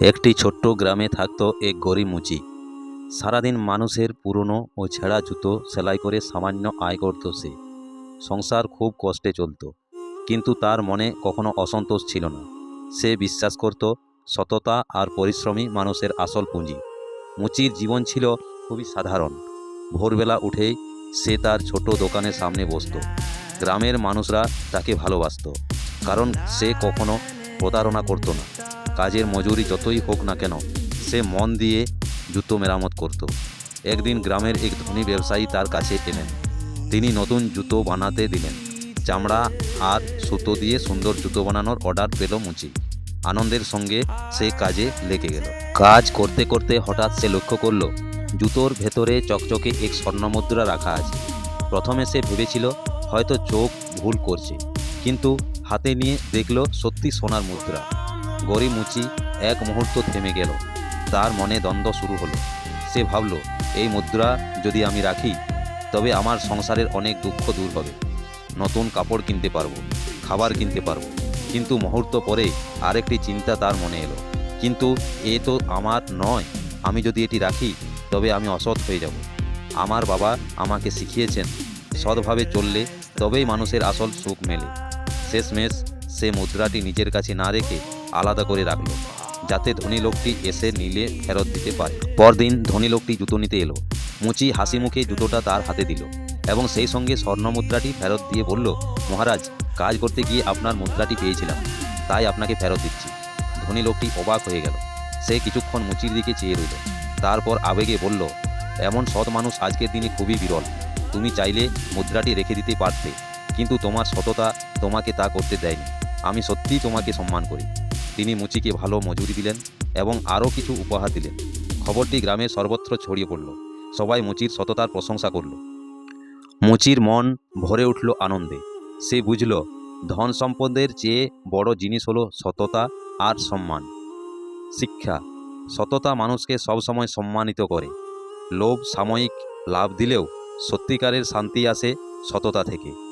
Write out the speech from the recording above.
একটি ছোট্ট গ্রামে থাকতো এক গরিব মুচি সারাদিন মানুষের পুরনো ও ছেঁড়া জুতো সেলাই করে সামান্য আয় করত সে। সংসার খুব কষ্টে চলতো, কিন্তু তার মনে কখনো অসন্তোষ ছিল না। সে বিশ্বাস করত, সততা আর পরিশ্রমী মানুষের আসল পুঁজি। মুচির জীবন ছিল খুবই সাধারণ। ভোরবেলা উঠেই সে তার ছোট দোকানের সামনে বসতো। গ্রামের মানুষরা তাকে ভালোবাসত, কারণ সে কখনো প্রতারণা করতো না। কাজের মজুরি যতই হোক না কেন, সে মন দিয়ে জুতো মেরামত করত। একদিন গ্রামের এক ধনী ব্যবসায়ী তার কাছে এলেন। তিনি নতুন জুতো বানাতে দিলেন। চামড়া আর সুতো দিয়ে সুন্দর জুতো বানানোর অর্ডার পেল মুচি। আনন্দের সঙ্গে সে কাজে লেগে গেল। কাজ করতে করতে হঠাৎ সে লক্ষ্য করল, জুতোর ভেতরে চকচকে এক স্বর্ণমুদ্রা রাখা আছে। প্রথমে সে ভেবেছিল, হয়তো চোখ ভুল করছে, কিন্তু হাতে নিয়ে দেখল সত্যি সোনার মুদ্রা। গরিব মুচি এক মুহূর্ত থেমে গেল। তার মনে দ্বন্দ্ব শুরু হলো। সে ভাবল, এই মুদ্রা যদি আমি রাখি, তবে আমার সংসারের অনেক দুঃখ দূর হবে। নতুন কাপড় কিনতে পারব, খাবার কিনতে পারব। কিন্তু মুহূর্ত পরে আরেকটি চিন্তা তার মনে এলো। কিন্তু এ তো আমার নয়। আমি যদি এটি রাখি, তবে আমি অসৎ হয়ে যাব। আমার বাবা আমাকে শিখিয়েছেন, সৎভাবে চললে তবেই মানুষের আসল সুখ মেলে। শেষমেশ সে মুদ্রাটি নিজের কাছে না রেখে আলাদা করে রাখল, যাতে ধনী লোকটি এসে নিলে ফেরত দিতে পারে। পরদিন ধনী লোকটি জুতো নিতে এলো। মুচি হাসি মুখে জুতোটা তার হাতে দিল এবং সেই সঙ্গে স্বর্ণ মুদ্রাটি ফেরত দিয়ে বলল, মহারাজ, কাজ করতে গিয়ে আপনার মুদ্রাটি পেয়েছিলাম, তাই আপনাকে ফেরত দিচ্ছি। ধনী লোকটি অবাক হয়ে গেল। সে কিছুক্ষণ মুচির দিকে চেয়ে রইল। তারপর আবেগে বলল, এমন সৎ মানুষ আজকের দিনে খুবই বিরল। তুমি চাইলে মুদ্রাটি রেখে দিতে পারতে, কিন্তু তোমার সততা তোমাকে তা করতে দেয়নি। আমি সত্যিই তোমাকে সম্মান করি। তিনি মুচিকে ভালো মজুরি দিলেন এবং আরও কিছু উপহার দিলেন। খবরটি গ্রামে সর্বত্র ছড়িয়ে পড়ল। সবাই মুচির সততার প্রশংসা করল। মুচির মন ভরে উঠল আনন্দে। সে বুঝল, ধন সম্পদের চেয়ে বড় জিনিস হলো সততা আর সম্মান। শিক্ষা, সততা মানুষকে সবসময় সম্মানিত করে। লোভ, সাময়িক লাভ দিলেও সত্যিকারের শান্তি আসে সততা থেকে।